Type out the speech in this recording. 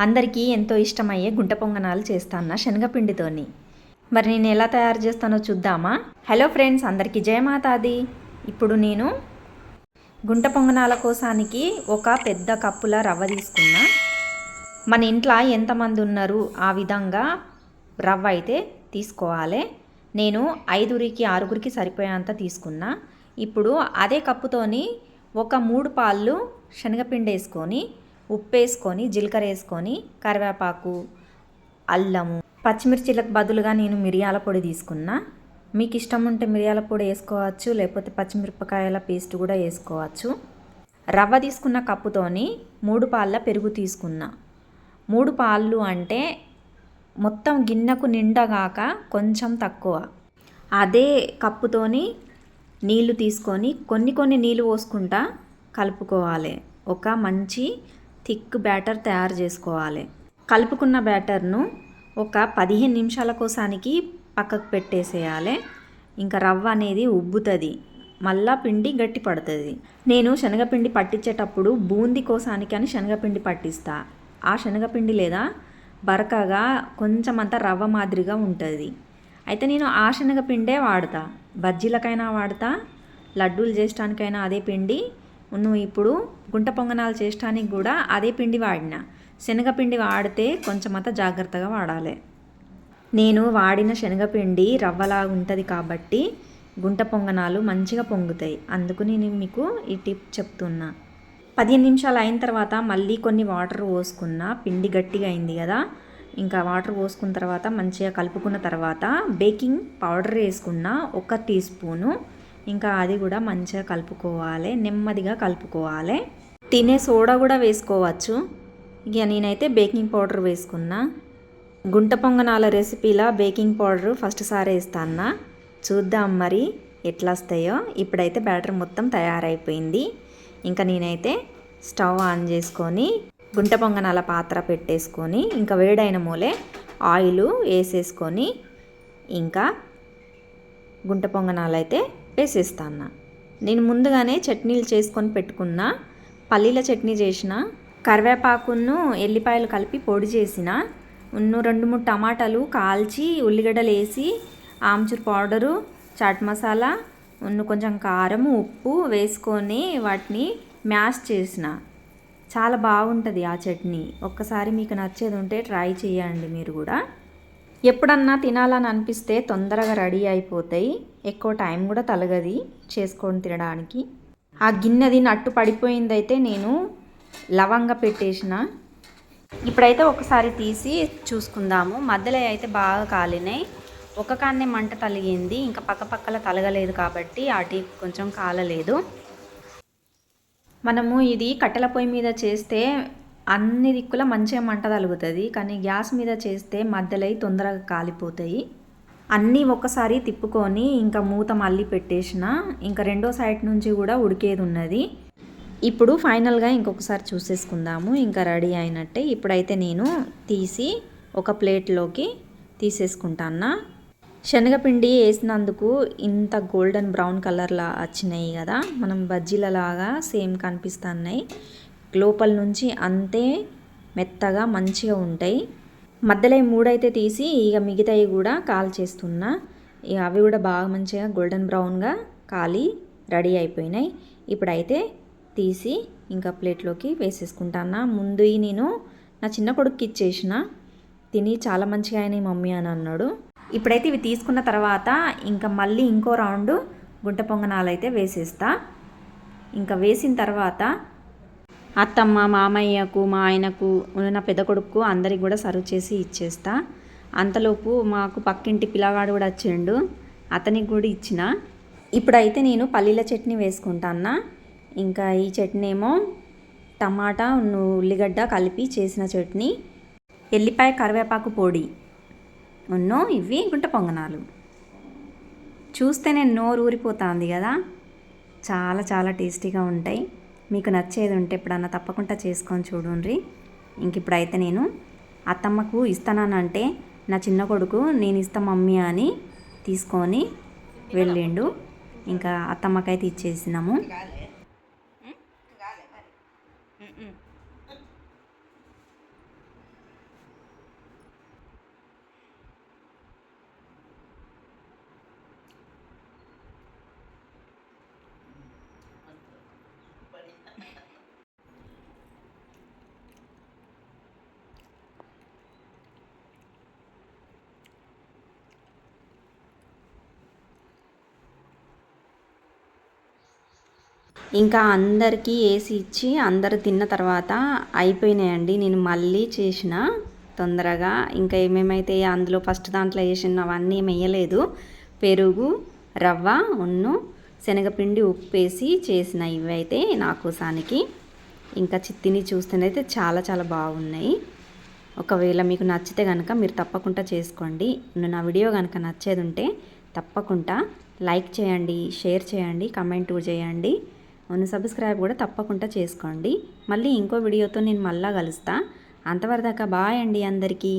అందరికీ ఎంతో ఇష్టమయ్యే గుంట పొంగనాలు చేస్తాను శనగపిండితోని. మరి నేను ఎలా తయారు చేస్తానో చూద్దామా? హలో ఫ్రెండ్స్ అందరికీ జయమాతాది ఇప్పుడు నేను గుంట పొంగనాల కోసానికి ఒక పెద్ద కప్పుల రవ్వ తీసుకున్నా. మన ఇంట్లో ఎంతమంది ఉన్నారు? ఆ విధంగా రవ్వ అయితే తీసుకోవాలి. నేను ఐదుగురికి ఆరుగురికి సరిపోయేంత తీసుకున్నా. ఇప్పుడు అదే కప్పుతోని ఒక మూడు పాళ్ళు శనగపిండి వేసుకొని ఉప్పు వేసుకొని జీలకర్ర వేసుకొని కరివేపాకు అల్లము పచ్చిమిర్చిలకు బదులుగా నేను మిరియాల పొడి తీసుకున్నా. మీకు ఇష్టం ఉంటే మిరియాల పొడి వేసుకోవచ్చు లేకపోతే పచ్చిమిరపకాయల పేస్ట్ కూడా వేసుకోవచ్చు. రవ్వ తీసుకున్న కప్పుతోని మూడు పాళ్ళ పెరుగు తీసుకున్నా. మూడు పాళ్ళు అంటే మొత్తం గిన్నెకు నిండగాక కొంచెం తక్కువ. అదే కప్పుతోని నీళ్ళు తీసుకొని కొన్ని కొన్ని నీళ్ళు పోసుకుంటా కలుపుకోవాలి. ఒక మంచి థిక్ బ్యాటర్ తయారు చేసుకోవాలి. కలుపుకున్న బ్యాటర్ను ఒక పదిహేను నిమిషాల కోసానికి పక్కకు పెట్టేసేయాలి. ఇంకా రవ్వ అనేది ఉబ్బుతుంది. మళ్ళా పిండి గట్టి పడుతుంది. నేను శనగపిండి పట్టించేటప్పుడు బూంది కోసానికి అని శనగపిండి పట్టిస్తా. ఆ శనగపిండి లేదా బరకగా కొంచెం అంత రవ్వ మాదిరిగా ఉంటుంది. అయితే నేను ఆ శనగపిండే వాడతా. బజ్జీలకైనా వాడతా. లడ్డూలు చేసడానికైనా అదే పిండి. నువ్వు ఇప్పుడు గుంట పొంగనాలు చేయడానికి కూడా అదే పిండి వాడిన. శనగపిండి వాడితే కొంచెం అంత జాగ్రత్తగా వాడాలి. నేను వాడిన శనగపిండి రవ్వలా ఉంటుంది కాబట్టి గుంట పొంగనాలు మంచిగా పొంగుతాయి. అందుకు నేను మీకు ఈ టిప్ చెప్తున్నా. పదిహేను నిమిషాలు అయిన తర్వాత మళ్ళీ కొన్ని వాటర్ పోసుకున్న. పిండి గట్టిగా అయింది కదా. ఇంకా వాటర్ పోసుకున్న తర్వాత మంచిగా కలుపుకున్న తర్వాత బేకింగ్ పౌడర్ వేసుకున్న. ఒక టీ స్పూను ఇంకా అది కూడా మంచిగా కలుపుకోవాలి నెమ్మదిగా కలుపుకోవాలి. తినే సోడా కూడా వేసుకోవచ్చు. ఇక నేనైతే బేకింగ్ పౌడర్ వేసుకున్నా. గుంట పొంగనాల రెసిపీలా బేకింగ్ పౌడర్ ఫస్ట్ సారి వేస్తానా చూద్దాం మరి ఎట్లా వస్తాయో. ఇప్పుడైతే బ్యాటర్ మొత్తం తయారైపోయింది. ఇంకా నేనైతే స్టవ్ ఆన్ చేసుకొని గుంట పొంగనాల పాత్ర పెట్టేసుకొని ఇంకా వేడైన మూలే ఆయిల్ వేసేసుకొని ఇంకా గుంట పొంగనాలు అయితే వేసేస్తాను నేను ముందుగానే చట్నీలు చేసుకొని పెట్టుకున్న పల్లీల చట్నీ చేసిన కరివేపాకును ఎల్లిపాయలు కలిపి పొడి చేసిన ఉన్ను రెండు మూడు టమాటాలు కాల్చి ఉల్లిగడ్డలు వేసి ఆమ్చూర్ పౌడరు చాట్ మసాలా ఉన్ను కొంచెం కారం ఉప్పు వేసుకొని వాటిని మ్యాష్ చేసిన. చాలా బాగుంటుంది ఆ చట్నీ. ఒక్కసారి మీకు నచ్చేది ఉంటే ట్రై చేయండి మీరు కూడా. ఎప్పుడన్నా తినాలని అనిపిస్తే తొందరగా రెడీ అయిపోతాయి. ఎక్కువ టైం కూడా తలగది చేసుకొని తినడానికి. ఆ గిన్నెది నట్టు పడిపోయిందైతే నేను లవంగా పెట్టేసిన. ఇప్పుడైతే ఒకసారి తీసి చూసుకుందాము. మధ్యలో అయితే బాగా కాలినాయి. ఒక కాన్నే మంట తలిగింది. ఇంకా పక్కపక్కల తలగలేదు కాబట్టి అటు కొంచెం కాలలేదు. మనము ఇది కట్టెల పొయ్యి మీద చేస్తే అన్ని దిక్కుల మంచిగా మంట తలుగుతుంది. కానీ గ్యాస్ మీద చేస్తే మధ్యలో తొందరగా కాలిపోతాయి. అన్నీ ఒకసారి తిప్పుకొని ఇంకా మూత మళ్ళీ పెట్టేసిన. ఇంకా రెండో సైడ్ నుంచి కూడా ఉడికేది ఉన్నది. ఇప్పుడు ఫైనల్గా ఇంకొకసారి చూసేసుకుందాము. ఇంకా రెడీ అయినట్టే ఇప్పుడైతే నేను తీసి ఒక ప్లేట్లోకి తీసేసుకుంటాను శనగపిండి వేసినందుకు ఇంత గోల్డెన్ బ్రౌన్ కలర్లా వచ్చినాయి కదా. మనం బజ్జీలలాగా సేమ్ కనిపిస్తున్నాయి. లోపల నుంచి అంతే మెత్తగా మంచిగా ఉంటాయి. మధ్యలో మూడైతే తీసి ఇక మిగతాయి కూడా కాల్ చేస్తున్నా. ఇక అవి కూడా బాగా మంచిగా గోల్డెన్ బ్రౌన్గా కాలి రెడీ అయిపోయినాయి. ఇప్పుడైతే తీసి ఇంకా ప్లేట్లోకి వేసేసుకుంటాను. ముందు నేను నా చిన్న కొడుకు ఇచ్చేసిన. తిని చాలా మంచిగా అయినాయి మమ్మీ అని అన్నాడు. ఇప్పుడైతే ఇవి తీసుకున్న తర్వాత ఇంకా మళ్ళీ ఇంకో రౌండ్ గుంట పొంగనాలు అయితే వేసేస్తా. ఇంకా వేసిన తర్వాత అత్తమ్మ మామయ్యకు మా ఆయనకు నా పెద్ద కొడుకు అందరికి కూడా సర్వ్ చేసి ఇచ్చేస్తా. అంతలోపు మాకు పక్కింటి పిల్లగాడు కూడా వచ్చిండు. అతనికి కూడా ఇచ్చిన. ఇప్పుడైతే నేను పల్లీల చట్నీ వేసుకుంటానా ఇంకా ఈ చట్నీ ఏమో టమాటా ఉల్లిగడ్డ కలిపి చేసిన చట్నీ ఎల్లిపాయ కరివేపాకు పొడి ఉన్నో ఇవి గుంట పొంగనాలు. చూస్తేనే నోరు ఊరిపోతుంది కదా. చాలా చాలా టేస్టీగా ఉంటాయి. మీకు నచ్చేది ఉంటే ఎప్పుడన్నా తప్పకుండా చేసుకొని చూడండి. ఇంక ఇప్పుడైతే నేను అత్తమ్మకు ఇస్తానంటే నా చిన్న కొడుకు నేను ఇస్తా మమ్మీ అని తీసుకొని వెళ్ళిండు. ఇంకా అత్తమ్మకైతే ఇచ్చేసినాము. ఇంకా అందరికీ వేసి ఇచ్చి అందరు తిన్న తర్వాత అయిపోయినాయండి. నేను మళ్ళీ చేసిన తొందరగా. ఇంకా ఏమేమైతే అందులో ఫస్ట్ దాంట్లో వేసిన అవన్నీ ఏమి వేయలేదు. పెరుగు రవ్వ ఉన్ను శనగపిండి ఉప్పు వేసి చేసిన ఇవైతే నా కోసానికి ఇంకా చిత్తిని చూస్తేనైతే చాలా చాలా బాగున్నాయి. ఒకవేళ మీకు నచ్చితే కనుక మీరు తప్పకుండా చేసుకోండి. నా వీడియో కనుక నచ్చేది ఉంటే తప్పకుండా లైక్ చేయండి షేర్ చేయండి కమెంట్ చేయండి. సబ్స్క్రైబ్ కూడా తప్పకుండా చేసుకోండి. మళ్ళీ ఇంకో వీడియోతో నేను మళ్ళా కలుస్తా. అంతవరదాకా బాయ్ అండి అందరికీ.